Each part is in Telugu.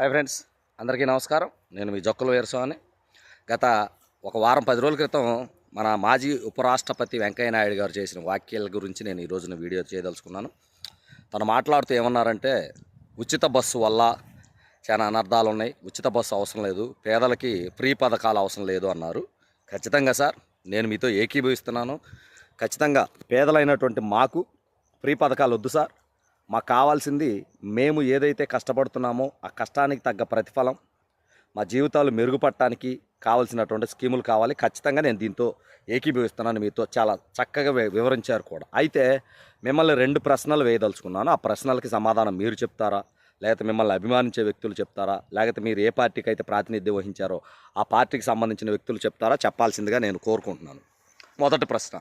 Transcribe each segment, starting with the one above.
హాయ్ ఫ్రెండ్స్ అందరికీ నమస్కారం. నేను మీ జొక్కల వీరస్వామి. గత ఒక వారం పది రోజుల క్రితం మన మాజీ ఉపరాష్ట్రపతి వెంకయ్య నాయుడు గారు చేసిన వ్యాఖ్యల గురించి నేను ఈ రోజున వీడియో చేయదలుచుకున్నాను. తను మాట్లాడుతూ ఏమన్నారంటే ఉచిత బస్సు వల్ల చాలా అనర్థాలు ఉన్నాయి. ఉచిత బస్సు అవసరం లేదు. పేదలకి ఫ్రీ పథకాలు అవసరం లేదు అన్నారు. ఖచ్చితంగా సార్ నేను మీతో ఏకీభవిస్తున్నాను. ఖచ్చితంగా పేదలైనటువంటి మాకు ఫ్రీ పథకాలు వద్దు సార్. మాకు కావాల్సింది మేము ఏదైతే కష్టపడుతున్నామో ఆ కష్టానికి తగ్గ ప్రతిఫలం మా జీవితాలు మెరుగుపడటానికి కావాల్సినటువంటి స్కీములు కావాలి. ఖచ్చితంగా నేను దీంతో ఏకీభవిస్తున్నాను మీతో. చాలా చక్కగా వి- వివరించారు కూడా. అయితే మిమ్మల్ని రెండు ప్రశ్నలు వేయదలుచుకున్నాను. ఆ ప్రశ్నలకి సమాధానం మీరు చెప్తారా? లేకపోతే మిమ్మల్ని అభిమానించే వ్యక్తులు చెప్తారా? లేకపోతే మీరు ఏ పార్టీకి అయితే ప్రాతినిధ్యం వహించారో ఆ పార్టీకి సంబంధించిన వ్యక్తులు చెప్తారా? చెప్పాల్సిందిగా నేను కోరుకుంటున్నాను. మొదటి ప్రశ్న.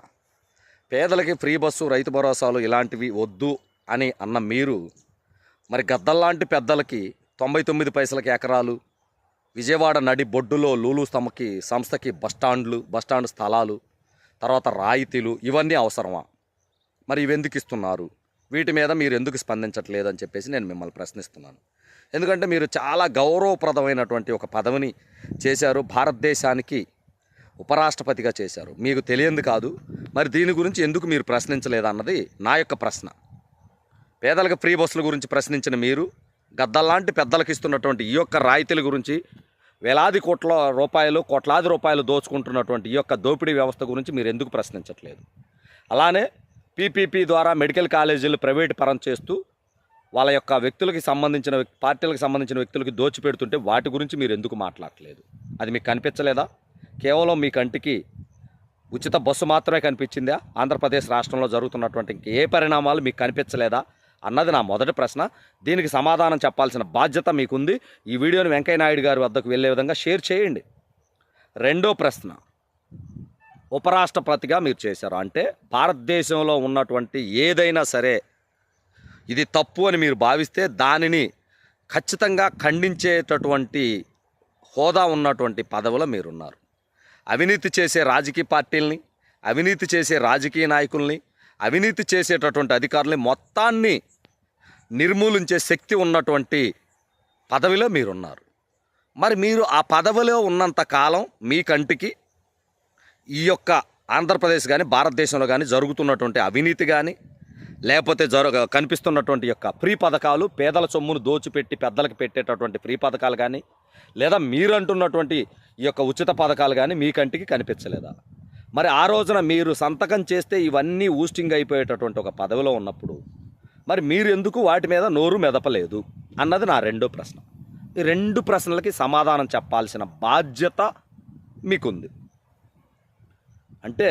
పేదలకి ఫ్రీ బస్సు రైతు భరోసాలు ఇలాంటివి వద్దు అని అన్న మీరు మరి గద్దల్లాంటి పెద్దలకి తొంభై తొమ్మిది పైసలకి ఎకరాలు విజయవాడ నడి బొడ్డులో లూలు సంస్థకి సంస్థకి బస్టాండ్లు బస్టాండ్ స్థలాలు తర్వాత రాయితీలు ఇవన్నీ అవసరమా? మరి ఇవెందుకు ఇస్తున్నారు? వీటి మీద మీరు ఎందుకు స్పందించట్లేదు అని చెప్పేసి నేను మిమ్మల్ని ప్రశ్నిస్తున్నాను. ఎందుకంటే మీరు చాలా గౌరవప్రదమైనటువంటి ఒక పదవిని చేశారు భారతదేశానికి ఉపరాష్ట్రపతిగా చేశారు. మీకు తెలియంది కాదు. మరి దీని గురించి ఎందుకు మీరు ప్రశ్నించలేదన్నది నా యొక్క ప్రశ్న. పేదలకు ఫ్రీ బస్సుల గురించి ప్రశ్నించిన మీరు గద్దల్లాంటి పెద్దలకు ఇస్తున్నటువంటి ఈ యొక్క రాయితీల గురించి వేలాది కోట్ల రూపాయలు కోట్లాది రూపాయలు దోచుకుంటున్నటువంటి ఈ యొక్క దోపిడీ వ్యవస్థ గురించి మీరు ఎందుకు ప్రశ్నించట్లేదు? అలానే పీపీపీ ద్వారా మెడికల్ కాలేజీలు ప్రైవేట్ పరం చేస్తూ వాళ్ళ యొక్క వ్యక్తులకి సంబంధించిన వ్యక్- పార్టీలకు సంబంధించిన వ్యక్తులకి దోచిపెడుతుంటే వాటి గురించి మీరు ఎందుకు మాట్లాడట్లేదు? అది మీకు కనిపించలేదా? కేవలం మీ కంటికి ఉచిత బస్సు మాత్రమే కనిపించిందా? ఆంధ్రప్రదేశ్ రాష్ట్రంలో జరుగుతున్నటువంటి ఇంక ఏ పరిణామాలు మీకు కనిపించలేదా? అన్నది నా మొదటి ప్రశ్న. దీనికి సమాధానం చెప్పాల్సిన బాధ్యత మీకుంది. ఈ వీడియోని వెంకయ్య నాయుడు గారి వద్దకు వెళ్ళే విధంగా షేర్ చేయండి. రెండో ప్రశ్న. ఉపరాష్ట్రపతిగా మీరు చేశారు? అంటే భారతదేశంలో ఉన్నటువంటి ఏదైనా సరే ఇది తప్పు అని మీరు భావిస్తే దానిని ఖచ్చితంగా ఖండించేటటువంటి హోదా ఉన్నటువంటి పదవిలో మీరున్నారు. అవినీతి చేసే రాజకీయ పార్టీల్ని అవినీతి చేసే రాజకీయ నాయకుల్ని అవినీతి చేసేటటువంటి అధికారులని మొత్తాన్ని నిర్మూలించే శక్తి ఉన్నటువంటి పదవిలో మీరున్నారు. మరి మీరు ఆ పదవిలో ఉన్నంత కాలం మీ కంటికి ఈ యొక్క ఆంధ్రప్రదేశ్ కానీ భారతదేశంలో కానీ జరుగుతున్నటువంటి అవినీతి కానీ లేకపోతే జరగ కనిపిస్తున్నటువంటి యొక్క ఫ్రీ పథకాలు పేదల సొమ్మును దోచిపెట్టి పెద్దలకు పెట్టేటటువంటి ఫ్రీ పథకాలు కానీ లేదా మీరు అంటున్నటువంటి ఈ యొక్క ఉచిత పథకాలు కానీ మీ కంటికి కనిపించలేదా? మరి ఆ రోజున మీరు సంతకం చేస్తే ఇవన్నీ ఊస్టింగ్ అయిపోయేటటువంటి ఒక పదవిలో ఉన్నప్పుడు మరి మీరు ఎందుకు వాటి మీద నోరు మెదపలేదు అన్నది నా రెండో ప్రశ్న. ఈ రెండు ప్రశ్నలకి సమాధానం చెప్పాల్సిన బాధ్యత మీకుంది. అంటే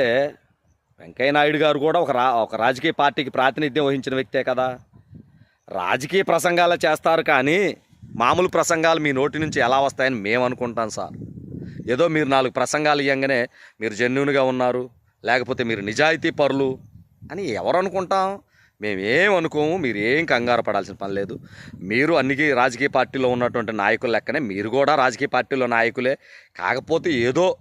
వెంకయ్య నాయుడు గారు కూడా ఒక రా ఒక రాజకీయ పార్టీకి ప్రాతినిధ్యం వహించిన వ్యక్తే కదా. రాజకీయ ప్రసంగాలు చేస్తారు కానీ మామూలు ప్రసంగాలు మీ నోటి నుంచి ఎలా వస్తాయని మేము అనుకుంటాం సార్. ఏదో మీరు నాలుగు ప్రసంగాలు ఇవ్వగానే మీరు జెన్యున్గా ఉన్నారు లేకపోతే మీరు నిజాయితీ పరులు అని ఎవరు అనుకుంటాం మేమేం అనుకోము మీరు ఏం కంగారు పడాల్సిన పని లేదు. మీరు అన్ని రాజకీయ పార్టీలో ఉన్నటువంటి నాయకుల లెక్కనే మీరు కూడా రాజకీయ పార్టీలో నాయకులే. కాకపోతే ఏదో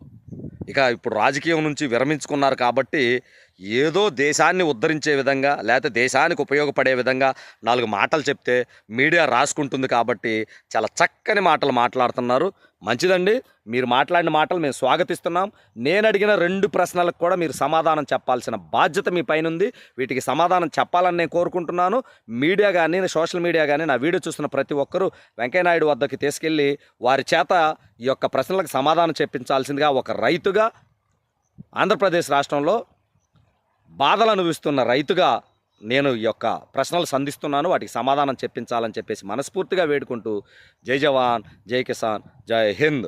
ఇక ఇప్పుడు రాజకీయం నుంచి విరమించుకున్నారు కాబట్టి ఏదో దేశాన్ని ఉద్ధరించే విధంగా లేకపోతే దేశానికి ఉపయోగపడే విధంగా నాలుగు మాటలు చెప్తే మీడియా రాసుకుంటుంది కాబట్టి చాలా చక్కని మాటలు మాట్లాడుతున్నారు. మంచిదండి. మీరు మాట్లాడిన మాటలు మేము స్వాగతిస్తున్నాం. నేను అడిగిన రెండు ప్రశ్నలకు కూడా మీరు సమాధానం చెప్పాల్సిన బాధ్యత మీ పైన ఉంది వీటికి సమాధానం చెప్పాలని నేను కోరుకుంటున్నాను. మీడియా కానీ సోషల్ మీడియా కానీ నా వీడియో చూస్తున్న ప్రతి ఒక్కరూ వెంకయ్యనాయుడు వద్దకి తీసుకెళ్ళి వారి చేత ఈ యొక్క ప్రశ్నలకు సమాధానం చెప్పించాల్సిందిగా ఒక రైతుగా ఆంధ్రప్రదేశ్ రాష్ట్రంలో బాధలు అనుభవిస్తున్న రైతుగా నేను ఈ యొక్క ప్రశ్నలు సంధిస్తున్నాను. వాటికి సమాధానం చెప్పించాలని చెప్పేసి మనస్ఫూర్తిగా వేడుకుంటూ జై జవాన్ జై కిసాన్ జై హింద్.